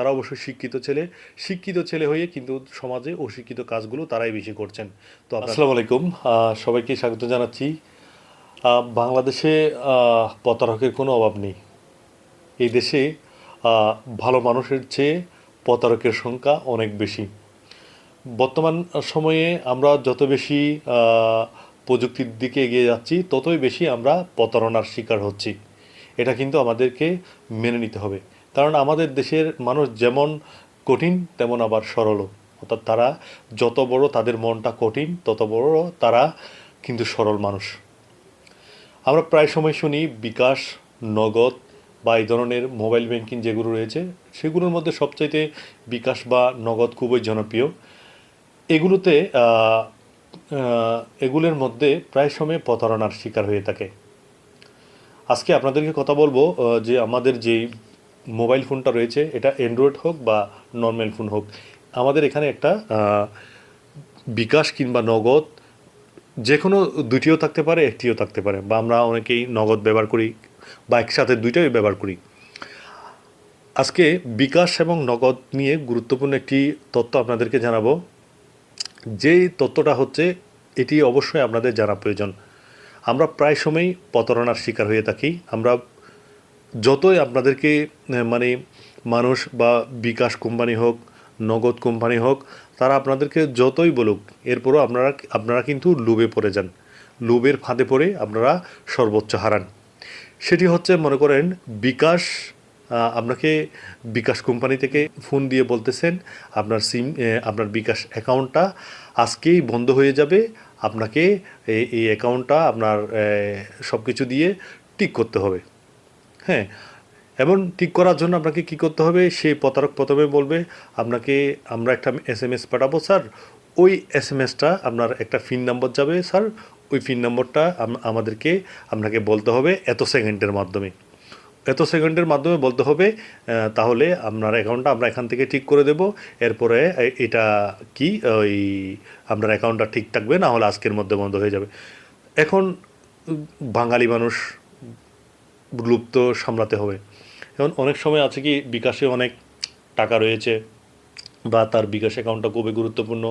তারা অবশ্যই শিক্ষিত ছেলে শিক্ষিত ছেলে হয়ে কিন্তু সমাজে অশিক্ষিত কাজগুলো তারাই বেশি করছেন। তো আসসালামু আলাইকুম। সবাইকে স্বাগত জানাচ্ছি। বাংলাদেশে প্রতারকের কোনো অভাব নেই। এই দেশে ভালো মানুষের চেয়ে প্রতারকের সংখ্যা অনেক বেশি। বর্তমান সময়ে আমরা যত বেশি প্রযুক্তির দিকে এগিয়ে যাচ্ছি, ততই বেশি আমরা প্রতারণার শিকার হচ্ছি। এটা কিন্তু আমাদেরকে মেনে নিতে হবে। কারণ আমাদের দেশের মানুষ যেমন কঠিন, তেমন আবার সরলও। অর্থাৎ তারা যত বড় তাদের মনটা কঠিন, তত বড় তারা কিন্তু সরল মানুষ। আমরা প্রায় সময় শুনি বিকাশ, নগদ বা এই ধরনের মোবাইল ব্যাংকিং যেগুলো রয়েছে, সেগুলোর মধ্যে সবচাইতে বিকাশ বা নগদ খুবই জনপ্রিয়। এগুলোতে এগুলোর মধ্যে প্রায় সময় প্রতারণার শিকার হয়ে থাকে। আজকে আপনাদেরকে কথা বলব যে আমাদের যেই মোবাইল ফোনটা রয়েছে, এটা অ্যান্ড্রয়েড হোক বা নর্মাল ফোন হোক। আমাদের এখানে একটা বিকাশ কিংবা নগদ যে কোনো দুটিও থাকতে পারে, একটিও থাকতে পারে বা আমরা অনেকেই নগদ ব্যবহার করি বা একসাথে দুইটাই ব্যবহার করি। আজকে বিকাশ এবং নগদ নিয়ে গুরুত্বপূর্ণ একটি তথ্য আপনাদেরকে জানাব। যেই তথ্যটা হচ্ছে, এটি অবশ্যই আপনাদের জানা প্রয়োজন। আমরা প্রায় সময়ই প্রতারণার শিকার হয়ে থাকি। আমরা যতই আপনাদেরকে মানে মানুষ বা বিকাশ কোম্পানি হোক, নগদ কোম্পানি হোক, তারা আপনাদেরকে যতই বলুক, এরপরও আপনারা আপনারা কিন্তু লোভে পড়ে যান। লোভের ফাঁদে পড়ে আপনারা সর্বোচ্চ হারান। সেটি হচ্ছে, মনে করেন, বিকাশ আপনাকে বিকাশ কোম্পানি থেকে ফোন দিয়ে বলতেছেন, আপনার সিম আপনার বিকাশ অ্যাকাউন্টটা আজকেই বন্ধ হয়ে যাবে, আপনাকে এই অ্যাকাউন্টটা আপনার সব কিছু দিয়ে ঠিক করতে হবে। হ্যাঁ এমন ঠিক করার জন্য আপনাকে কি করতে হবে? সেই প্রতারক প্রথমে বলবে, আপনাকে, আমরা একটা এস এম এস পাঠাবো, স্যার। ওই এস এম এসটা আপনার একটা ফিন নম্বর যাবে, স্যার। ওই ফিন নম্বরটা আমাদেরকে, আপনাকে বলতে হবে এত সেকেন্ডের মাধ্যমে। এত সেকেন্ডের মাধ্যমে বলতে হবে তাহলে আপনার অ্যাকাউন্টটা আমরা এখান থেকে ঠিক করে দেব। এরপরে এটা কি? ওই আপনার অ্যাকাউন্টটা ঠিক থাকবে, না হলে আজকের মধ্যে বন্ধ হয়ে যাবে। এখন বাঙালি মানুষ লুপ্ত সামলাতে হবে। এখন অনেক সময় আছে কি, বিকাশে অনেক টাকা রয়েছে বা তার বিকাশ অ্যাকাউন্টটা খুবই গুরুত্বপূর্ণ।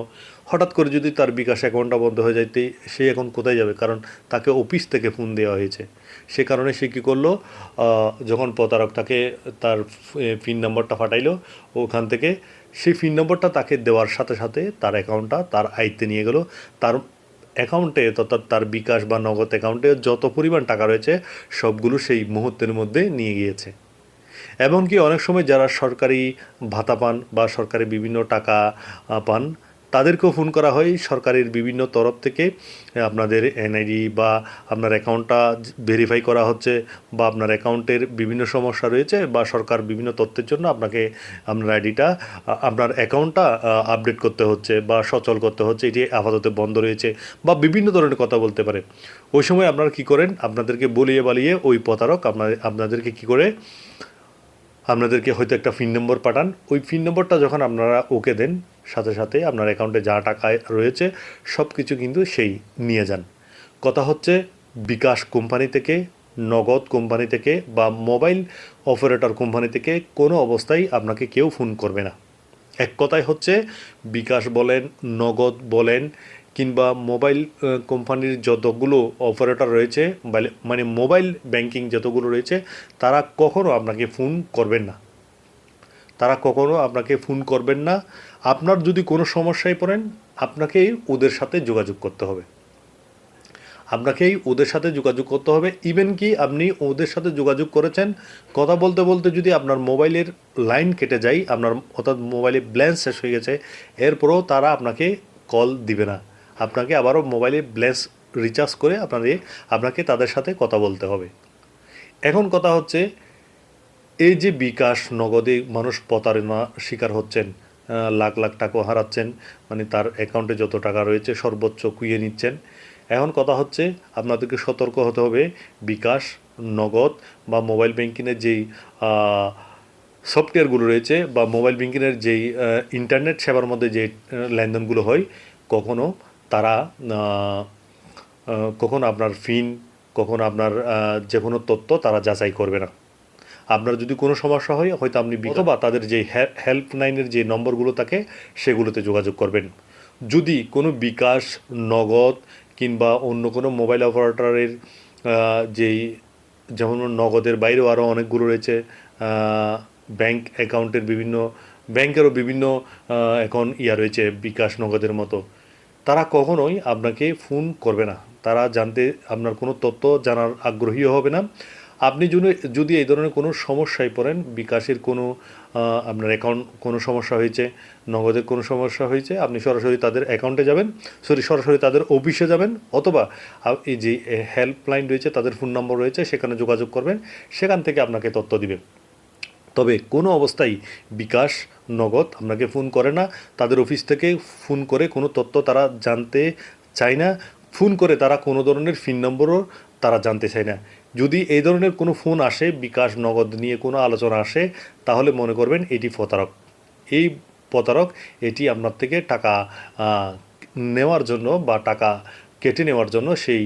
হঠাৎ করে যদি তার বিকাশ অ্যাকাউন্টটা বন্ধ হয়ে যায়, তে সে এখন কোথায় যাবে? কারণ তাকে অফিস থেকে ফোন দেওয়া হয়েছে। সে কারণে সে কী করল যখন প্রতারক তাকে তার পিন নম্বরটা ফাটাইলো ওখান থেকে সেই পিন নম্বরটা তাকে দেওয়ার সাথে সাথে তার অ্যাকাউন্টটা তার আয়ত্তে নিয়ে গেল। তার অ্যাকাউন্টে অর্থাৎ তার বিকাশ বা নগদ অ্যাকাউন্টে যত পরিমাণ টাকা রয়েছে, সবগুলো সেই মুহূর্তের মধ্যে নিয়ে গিয়েছে। এমনকি অনেক সময় যারা সরকারি ভাতা পান বা সরকারি বিভিন্ন টাকা পান তাদেরকেও ফোন করা হয়। সরকারের বিভিন্ন তরফ থেকে আপনাদের এনআইডি বা আপনার অ্যাকাউন্টটা ভেরিফাই করা হচ্ছে বা আপনার অ্যাকাউন্টের বিভিন্ন সমস্যা রয়েছে বা সরকার বিভিন্ন তথ্যের জন্য আপনাকে আপনার আইডিটা আপনার অ্যাকাউন্টটা আপডেট করতে হচ্ছে বা সচল করতে হচ্ছে। এটি আপাতত বন্ধ রয়েছে বা বিভিন্ন ধরনের কথা বলতে পারে। ওই সময় আপনারা কী করেন? আপনাদেরকে বলিয়ে বালিয়ে ওই প্রতারক আপনার আপনাদেরকে কী করে আপনাদেরকে হয়তো একটা পিন নম্বর পাঠান। ওই পিন নম্বরটা যখন আপনারা ওকে দেন, সাথে সাথে আপনার অ্যাকাউন্টে যা টাকা রয়েছে সব কিছু কিন্তু সেই নিয়ে যান। কথা হচ্ছে, বিকাশ কোম্পানি থেকে, নগদ কোম্পানি থেকে বা মোবাইল অপারেটর কোম্পানি থেকে কোনো অবস্থায় আপনাকে কেউ ফোন করবে না। এক কথায় হচ্ছে, বিকাশ বলেন, নগদ বলেন কিংবা মোবাইল কোম্পানির যতগুলো অপারেটর রয়েছে মানে মোবাইল ব্যাংকিং যতগুলো রয়েছে, তারা কখনও আপনাকে ফোন করবেন না। তারা কখনও আপনাকে ফোন করবেন না। আপনার যদি কোনো সমস্যায় পড়েন, আপনাকেই ওদের সাথে যোগাযোগ করতে হবে। আপনাকেই ওদের সাথে যোগাযোগ করতে হবে। ইভেন কি আপনি ওদের সাথে যোগাযোগ করেছেন, কথা বলতে বলতে যদি আপনার মোবাইলের লাইন কেটে যায়, আপনার অর্থাৎ মোবাইলে ব্যালেন্স শেষ হয়ে গেছে, এরপরেও তারা আপনাকে কল দিবে না। আপনাকে আবারও মোবাইলে ব্যালেন্স রিচার্জ করে আপনাদের, আপনাকে তাদের সাথে কথা বলতে হবে। এখন কথা হচ্ছে, এই যে বিকাশ নগদে মানুষ প্রতারণা শিকার হচ্ছেন লাখ লাখ টাকা হারাচ্ছেন মানে তার অ্যাকাউন্টে যত টাকা রয়েছে সর্বোচ্চ কুইয়ে নিচ্ছেন। এখন কথা হচ্ছে, আপনাদেরকে সতর্ক হতে হবে, বিকাশ নগদ বা মোবাইল ব্যাংকিংয়ের যেই সফটওয়্যারগুলো রয়েছে বা মোবাইল ব্যাঙ্কিংয়ের যেই ইন্টারনেট সেবার মধ্যে যে লেনদেনগুলো হয়, কখনো তারা কখনো আপনার ফিন কখনো আপনার যে কোনো তথ্য তারা যাচাই করবে না। আপনার যদি কোনো সমস্যা হয় হয়তো আপনি বি- অথবা তাদের যে হেল্পলাইনের যে নম্বরগুলো থাকে সেগুলোতে যোগাযোগ করবেন। যদি কোনো বিকাশ নগদ কিংবা অন্য কোনো মোবাইল অপারেটরের যেই যেমন নগদের বাইরেও আরও অনেকগুলো রয়েছে ব্যাংক অ্যাকাউন্টের বিভিন্ন ব্যাংকেরও বিভিন্ন এখন ইয়া রয়েছে বিকাশ নগদের মতো। তারা কখনোই আপনাকে ফোন করবে না। তারা জানতে আপনার কোনো তথ্য জানার আগ্রহীও হবে না। আপনি যদি যদি এই ধরনের কোনো সমস্যায় পড়েন, বিকাশের কোনো আপনার অ্যাকাউন্ট কোনো সমস্যা হয়েছে, নগদের কোনো সমস্যা হয়েছে, আপনি সরাসরি তাদের অ্যাকাউন্টে যাবেন, সরি, সরাসরি তাদের অফিসে যাবেন, অথবা এই যে হেল্পলাইন রয়েছে, তাদের ফোন নম্বর রয়েছে, সেখানে যোগাযোগ করবেন, সেখান থেকে আপনাকে তথ্য দিবে। তবে কোনো অবস্থায় বিকাশ, নগদ আপনাকে ফোন করে না। তাদের অফিস থেকে ফোন করে কোনো তথ্য তারা জানতে চায় না। ফোন করে তারা কোনো ধরনের ফিন নম্বরও তারা জানতে চায় না। যদি এই ধরনের কোনো ফোন আসে, বিকাশ, নগদ নিয়ে কোনো আলোচনা আসে, তাহলে মনে করবেন এটি প্রতারক। এই প্রতারক, এটি আপনার থেকে টাকা নেওয়ার জন্য বা টাকা কেটে নেওয়ার জন্য, সেই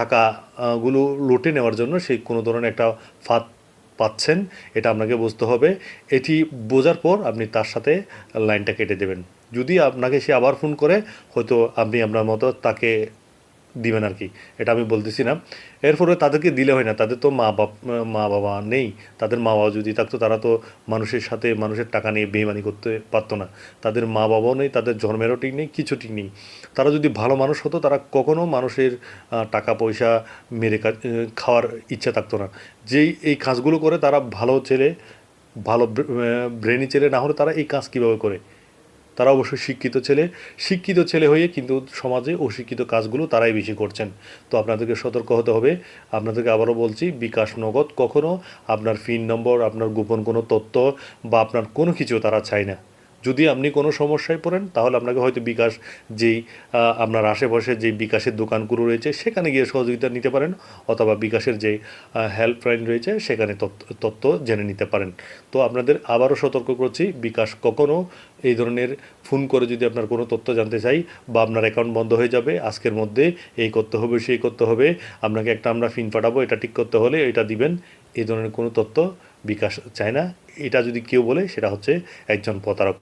টাকাগুলো লুটে নেওয়ার জন্য, সেই কোনো ধরনের একটা ফাঁদ পাচ্ছেন, এটা আপনাকে বুঝতে হবে। এটি বোঝার পর আপনি তার সাথে লাইনটা কেটে দেবেন। যদি আপনাকে সে আবার ফোন করে, হয়তো আপনি আপনার মতো তাকে দিবেন আর কি। এটা আমি বলতেছি না। এরপরে তাদেরকে দিলে হয় না। তাদের তো মা বাপ, মা বাবা নেই। তাদের মা বাবা যদি থাকতো, তারা তো মানুষের সাথে মানুষের টাকা নিয়ে বেইমানি করতে পারতো না। তাদের মা বাবাও নেই, তাদের জন্মেরও ঠিক নেই, কিছু ঠিক নেই। তারা যদি ভালো মানুষ হতো, তারা কখনো মানুষের টাকা, পয়সা মেরে খাওয়ার ইচ্ছা থাকতো না। যেই এই কাজগুলো করে, তারা ভালো ছেলে, ভালো ব্রেনি ছেলে না হলে তারা এই কাজ কীভাবে করে? তারা অবশ্যই শিক্ষিত ছেলে শিক্ষিত ছেলে হয়ে কিন্তু সমাজে অশিক্ষিত কাজগুলো তারাই বেশি করছেন। তো আপনাদেরকে সতর্ক হতে হবে। আপনাদেরকে আবারও বলছি, বিকাশ নগদ কখনো আপনার ফিন নম্বর, আপনার গোপন কোনো তথ্য বা আপনার কোনো কিছু তারা চায় না। যদি আপনি কোনো সমস্যায় পড়েন, তাহলে আপনাকে হয়তো বিকাশ যেই আপনার আশেপাশে যেই বিকাশের দোকানগুলো রয়েছে, সেখানে গিয়ে সহযোগিতা নিতে পারেন, অথবা বিকাশের যে হেল্পলাইন রয়েছে, সেখানে তথ্য জেনে নিতে পারেন। তো আপনাদের আবারও সতর্ক করছি, বিকাশ কখনও এই ধরনের ফোন করে যদি আপনার কোনো তথ্য জানতে চাই, বা আপনার অ্যাকাউন্ট বন্ধ হয়ে যাবে, আজকের মধ্যে এই করতে হবে, সেই করতে হবে, আপনাকে একটা আমরা ফিন পাঠাবো এটা ঠিক করতে হলে এটা দিবেন, এই ধরনের কোনো তথ্য বিকাশ চায় না। এটা যদি কেউ বলে, সেটা হচ্ছে একজন প্রতারক।